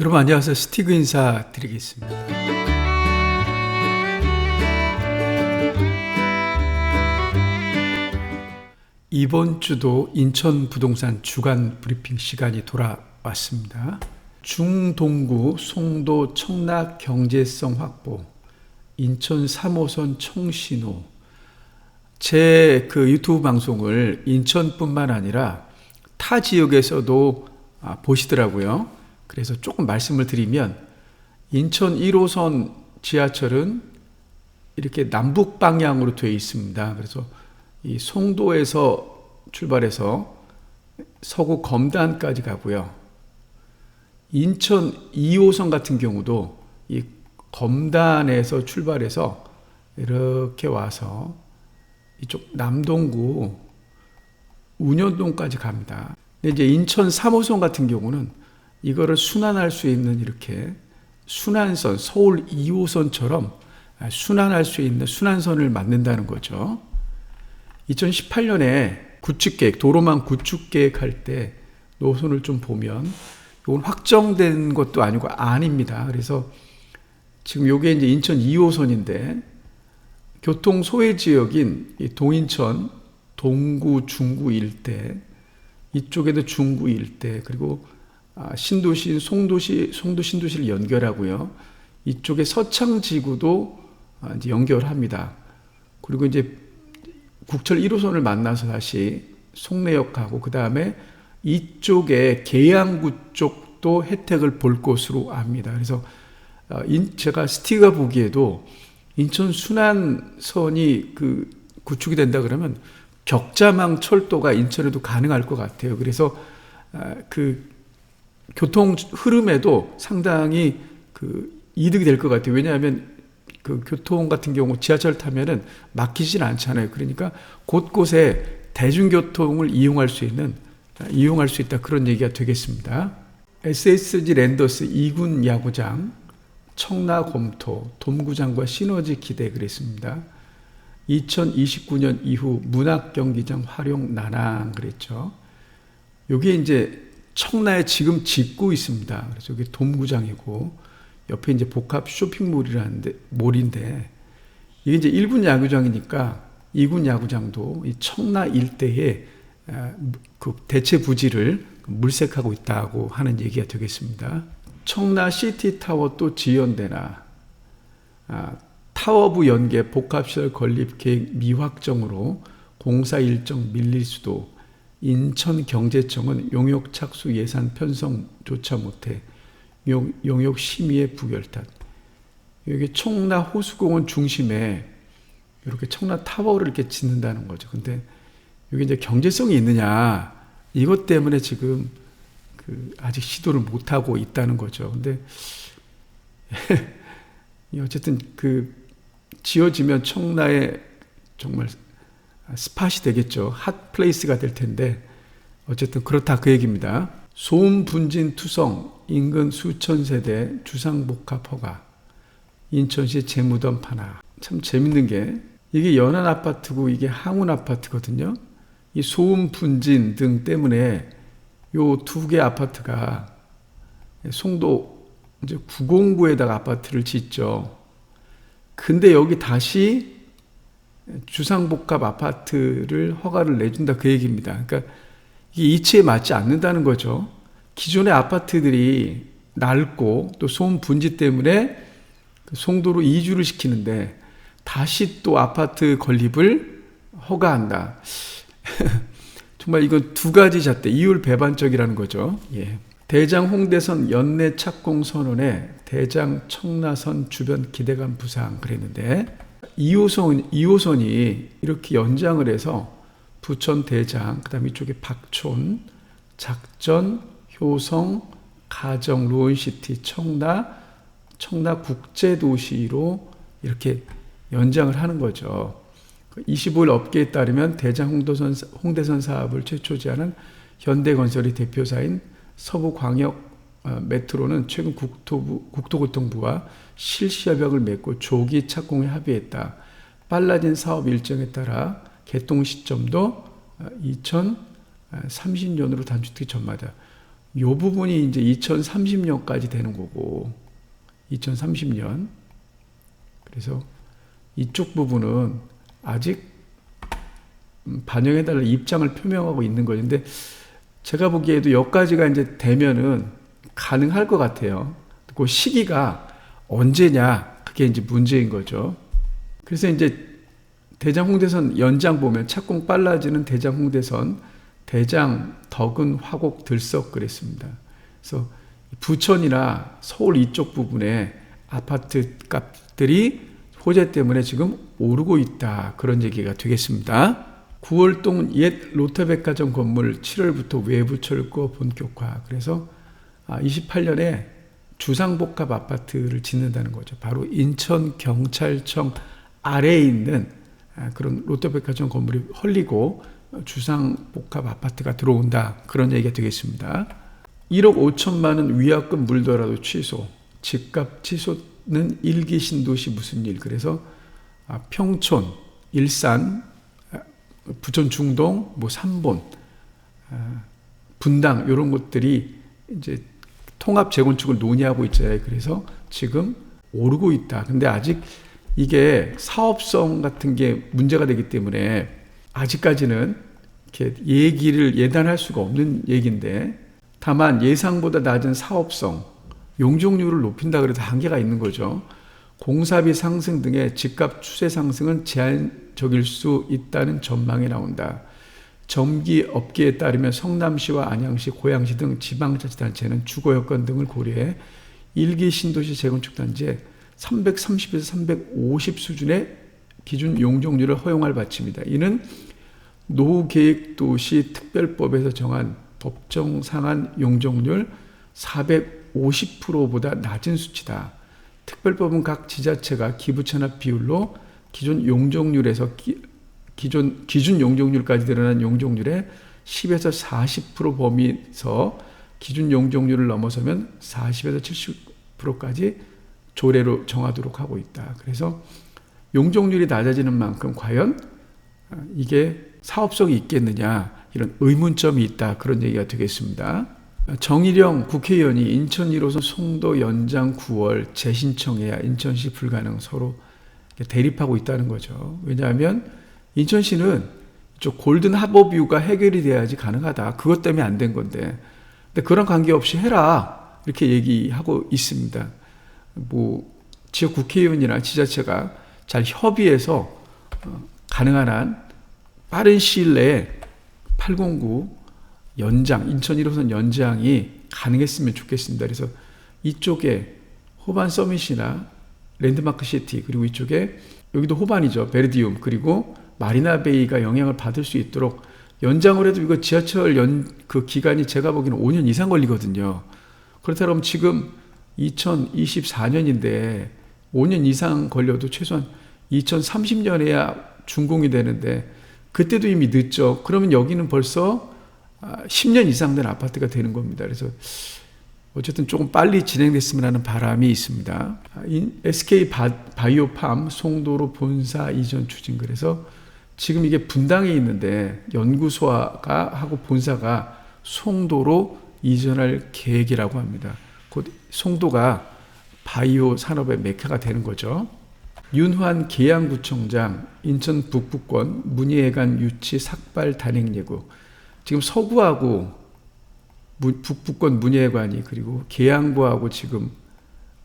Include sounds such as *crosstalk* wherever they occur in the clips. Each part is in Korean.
여러분 안녕하세요. 스티그 인사 드리겠습니다. 이번 주도 인천 부동산 주간 브리핑 시간이 돌아왔습니다. 중동구 송도 청락 경제성 확보, 인천 3호선 청신호. 제 그 유튜브 방송을 인천뿐만 아니라 타 지역에서도 아, 보시더라고요. 그래서 조금 말씀을 드리면 인천 1호선 지하철은 이렇게 남북 방향으로 되어 있습니다. 그래서 이 송도에서 출발해서 서구 검단까지 가고요. 인천 2호선 같은 경우도 이 검단에서 출발해서 이렇게 와서 이쪽 남동구 운현동까지 갑니다. 근데 이제 인천 3호선 같은 경우는 이거를 순환할 수 있는 이렇게 순환선, 서울 2호선처럼 순환할 수 있는 순환선을 만든다는 거죠. 2018년에 구축계획, 도로망 구축계획 할 때 노선을 좀 보면 이건 확정된 것도 아니고 아닙니다. 그래서 지금 요게 이제 인천 2호선인데 교통 소외 지역인 동인천, 동구, 중구 일대 이쪽에도 중구 일대 그리고 아, 신도시, 송도시, 송도 신도시를 연결하고요. 이쪽에 서창 지구도 아, 이제 연결합니다. 그리고 이제 국철 1호선을 만나서 다시 송내역하고 그 다음에 이쪽에 계양구 쪽도 혜택을 볼 것으로 압니다. 그래서 아, 제가 스티가 보기에도 인천 순환선이 그 구축이 된다 그러면 격자망 철도가 인천에도 가능할 것 같아요. 그래서 그 교통 흐름에도 상당히 그 이득이 될 것 같아요. 왜냐하면 그 교통 같은 경우 지하철 타면은 막히진 않잖아요. 그러니까 곳곳에 대중교통을 이용할 수 있는 이용할 수 있다 그런 얘기가 되겠습니다. SSG 랜더스 2군 야구장, 청라 검토, 돔구장과 시너지 기대 그랬습니다. 2029년 이후 문학 경기장 활용 난항 그랬죠. 여기 이제 청라에 지금 짓고 있습니다. 그래서 여기 돔구장이고 옆에 이제 복합 쇼핑몰이라는데 몰인데 이게 이제 1군 야구장이니까 2군 야구장도 이 청라 일대에 그 대체 부지를 물색하고 있다고 하는 얘기가 되겠습니다. 청라 시티 타워 또 지연되나 아, 타워부 연계 복합시설 건립 계획 미확정으로 공사 일정 밀릴 수도 인천경제청은 용역 착수 예산 편성조차 못해 용역 심의의 부결탄. 여기 청라 호수공원 중심에 이렇게 청라 타워를 이렇게 짓는다는 거죠. 근데 여기 이제 경제성이 있느냐 이것 때문에 지금 그 아직 시도를 못 하고 있다는 거죠. 근데 *laughs* 어쨌든 그 지어지면 청라에 정말 스팟이 되겠죠. 핫 플레이스가 될 텐데 어쨌든 그렇다 그 얘기입니다. 소음 분진 투성 인근 수천 세대 주상복합 허가 인천시 재무덤 파나 참 재밌는 게 이게 연안 아파트고 이게 항운 아파트거든요. 이 소음 분진 등 때문에 요 두 개 아파트가 송도 이제 구공구에다가 아파트를 짓죠. 근데 여기 다시 주상복합 아파트를 허가를 내준다 그 얘기입니다. 그러니까 이게 이치에 맞지 않는다는 거죠. 기존의 아파트들이 낡고 또 소음 분지 때문에 그 송도로 이주를 시키는데 다시 또 아파트 건립을 허가한다. *laughs* 정말 이건 두 가지 잣대, 이율 배반적이라는 거죠. 예. 대장 홍대선 연내 착공 선언에 대장 청라선 주변 기대감 부상 그랬는데 2호선, 2호선이 이렇게 연장을 해서 부천 대장, 그 다음에 이쪽에 박촌, 작전, 효성, 가정, 로온시티, 청라, 청라 국제도시로 이렇게 연장을 하는 거죠. 25일 업계에 따르면 대장 홍도선, 홍대선 사업을 최초 제안한 현대건설이 대표사인 서부광역 어, 메트로는 최근 국토부, 국토교통부와 실시협약을 맺고 조기 착공에 합의했다. 빨라진 사업 일정에 따라 개통 시점도 2030년으로 어, 단축되기 전마다. 요 부분이 이제 2030년까지 되는 거고 2030년. 그래서 이쪽 부분은 아직 음, 반영해달라 입장을 표명하고 있는 거인데 제가 보기에도 여기까지가 이제 되면은 가능할 것 같아요. 그 시기가 언제냐 그게 이제 문제인 거죠. 그래서 이제 대장 홍대선 연장 보면 착공 빨라지는 대장 홍대선 대장 덕은 화곡 들썩 그랬습니다. 그래서 부천이나 서울 이쪽 부분에 아파트 값들이 호재 때문에 지금 오르고 있다. 그런 얘기가 되겠습니다. 9월동 옛 롯데백화점 건물 7월부터 외부 철거 본격화. 그래서 28년에 주상복합 아파트를 짓는다는 거죠. 바로 인천 경찰청 아래에 있는 아, 그런 롯데백화점 건물이 헐리고 주상복합 아파트가 들어온다. 그런 얘기가 되겠습니다. 1억 5천만 원 위약금 물더라도 취소. 집값 취소는 일기 신도시 무슨 일. 그래서 아, 평촌, 일산, 아, 부천 중동, 뭐 삼본, 분당 이런 것들이 이제 통합 재건축을 논의하고 있잖아요. 그래서 지금 오르고 있다. 근데 아직 이게 사업성 같은 게 문제가 되기 때문에 아직까지는 이렇게 얘기를 예단할 수가 없는 얘기인데 다만 예상보다 낮은 사업성, 용적률을 높인다 그래도 한계가 있는 거죠. 공사비 상승 등의 집값 추세 상승은 제한적일 수 있다는 전망이 나온다. 점기 업계에 따르면 성남시와 안양시, 고양시 등 지방자치단체는 주거 여건 등을 고려해 일기 신도시 재건축 단지에 330에서 350 수준의 기준 용적률을 허용할 바칩니다. 이는 노후계획도시 특별법에서 정한 법정 상한 용적률 450%보다 낮은 수치다. 특별법은 각 지자체가 기부채납 비율로 기존 용적률에서 기, 기존 기준 용적률까지 드러난 용적률의 10에서 40% 범위에서 기준 용적률을 넘어서면 40에서 70%까지 조례로 정하도록 하고 있다. 그래서 용적률이 낮아지는 만큼 과연 이게 사업성이 있겠느냐 이런 의문점이 있다 그런 얘기가 되겠습니다. 정일영 국회의원이 인천 1호선 송도 연장 9월 재신청해야 인천시 불가능 서로 대립하고 있다는 거죠. 왜냐하면 인천시는 좀 골든 하버뷰가 해결이 돼야지 가능하다. 그것 때문에 안 된 건데. 근데 그런 관계 없이 해라. 이렇게 얘기하고 있습니다. 뭐 지역 국회의원이나 지자체가 잘 협의해서 어, 가능한 한 빠른 시일 내에 809 연장 인천 1호선 연장이 가능했으면 좋겠습니다. 그래서 이쪽에 호반 서밋이나 랜드마크 시티 그리고 이쪽에 여기도 호반이죠. 베르디움 그리고 마리나 베이가 영향을 받을 수 있도록 연장을 해도 이거 지하철 연 그 기간이 제가 보기에는 5년 이상 걸리거든요. 그렇다면 지금 2024년인데 5년 이상 걸려도 최소한 2030년에야 준공이 되는데 그때도 이미 늦죠. 그러면 여기는 벌써 10년 아, 이상 된 아파트가 되는 겁니다. 그래서 어쨌든 조금 빨리 진행됐으면 하는 바람이 있습니다. SK 바이오팜 송도로 본사 이전 추진 그래서 지금 이게 분당에 있는데 연구소가 하고 본사가 송도로 이전할 계획이라고 합니다. 곧 송도가 바이오 산업의 메카가 되는 거죠. 윤환 계양구청장 인천 북부권 문예회관 유치 삭발 단행 예고 지금 서구하고 북부권 문예회관이 그리고 계양구하고 지금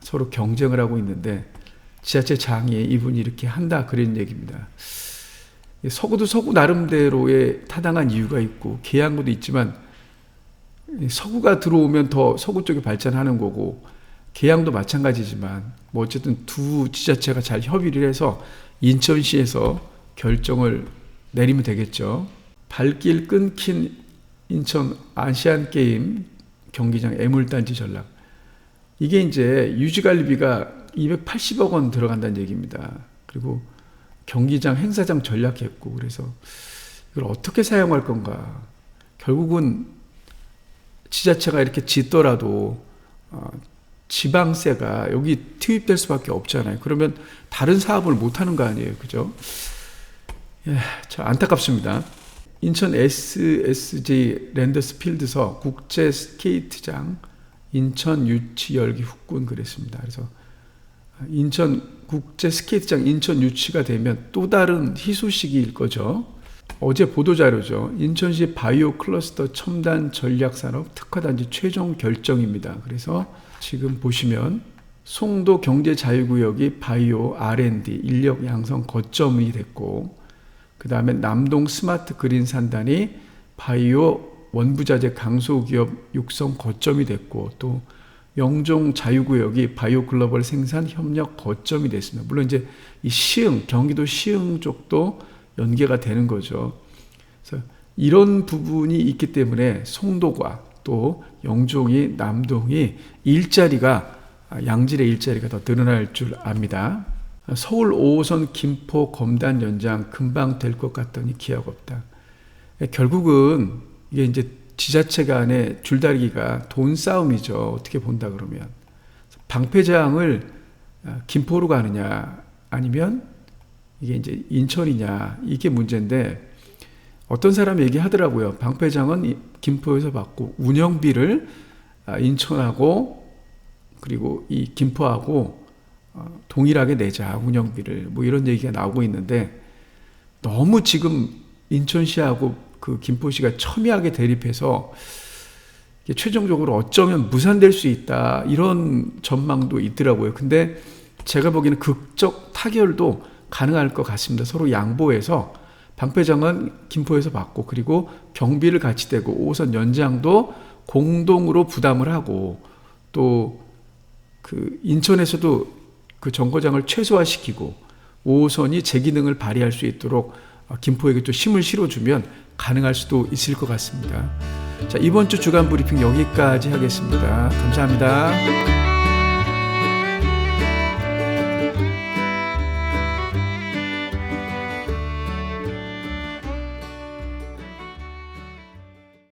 서로 경쟁을 하고 있는데 지하철 장에 이분이 이렇게 한다 그런 얘기입니다. 서구도 서구 나름대로의 타당한 이유가 있고 계양구도 있지만 서구가 들어오면 더 서구 쪽이 발전하는 거고 계양도 마찬가지지만 뭐 어쨌든 두 지자체가 잘 협의를 해서 인천시에서 결정을 내리면 되겠죠. 발길 끊긴 인천 아시안 게임 경기장 애물단지 전략. 이게 이제 유지관리비가 280억 원 들어간다는 얘기입니다. 그리고 경기장 행사장 전략했고 그래서 이걸 어떻게 사용할 건가? 결국은 지자체가 이렇게 짓더라도 어, 지방세가 여기 투입될 수밖에 없잖아요. 그러면 다른 사업을 못 하는 거 아니에요. 그죠? 예, 참 안타깝습니다. 인천 SSG 랜더스 필드서 국제 스케이트장 인천 유치 열기 후군 그랬습니다. 그래서 인천 국제 스케이트장 인천 유치가 되면 또 다른 희소식일 거죠. 어제 보도 자료죠. 인천시 바이오 클러스터 첨단 전략 산업 특화단지 최종 결정입니다. 그래서 지금 보시면 송도 경제 자유구역이 바이오 R&D 인력 양성 거점이 됐고 그 다음에 남동 스마트 그린 산단이 바이오 원부자재 강소기업 육성 거점이 됐고 또 영종 자유구역이 바이오 글로벌 생산 협력 거점이 됐습니다. 물론 이제 이 시흥 경기도 시흥 쪽도 연계가 되는 거죠. 그래서 이런 부분이 있기 때문에 송도과 또 영종이 남동이 일자리가 양질의 일자리가 더 늘어날 줄 압니다. 서울 5호선 김포 검단 연장 금방 될 것 같더니 기약 없다. 결국은 이게 이제 지자체 간의 줄다리기가 돈 싸움이죠. 어떻게 본다 그러면 방패장을 김포로 가느냐 아니면 이게 이제 인천이냐 이게 문제인데 어떤 사람이 얘기하더라고요. 방패장은 김포에서 받고 운영비를 인천하고 그리고 이 김포하고 어, 동일하게 내자 운영비를 뭐 이런 얘기가 나오고 있는데 너무 지금 인천시하고 그 김포시가 첨예하게 대립해서 최종적으로 어쩌면 무산될 수 있다 이런 전망도 있더라고요. 근데 제가 보기에는 극적 타결도 가능할 것 같습니다. 서로 양보해서 방패장은 김포에서 받고 그리고 경비를 같이 대고 5호선 연장도 공동으로 부담을 하고 또 그 인천에서도 그 정거장을 최소화시키고 5호선이 제 기능을 발휘할 수 있도록 김포에게 또 힘을 실어주면 가능할 수도 있을 것 같습니다. 자, 이번 주 주간 브리핑 여기까지 하겠습니다. 감사합니다.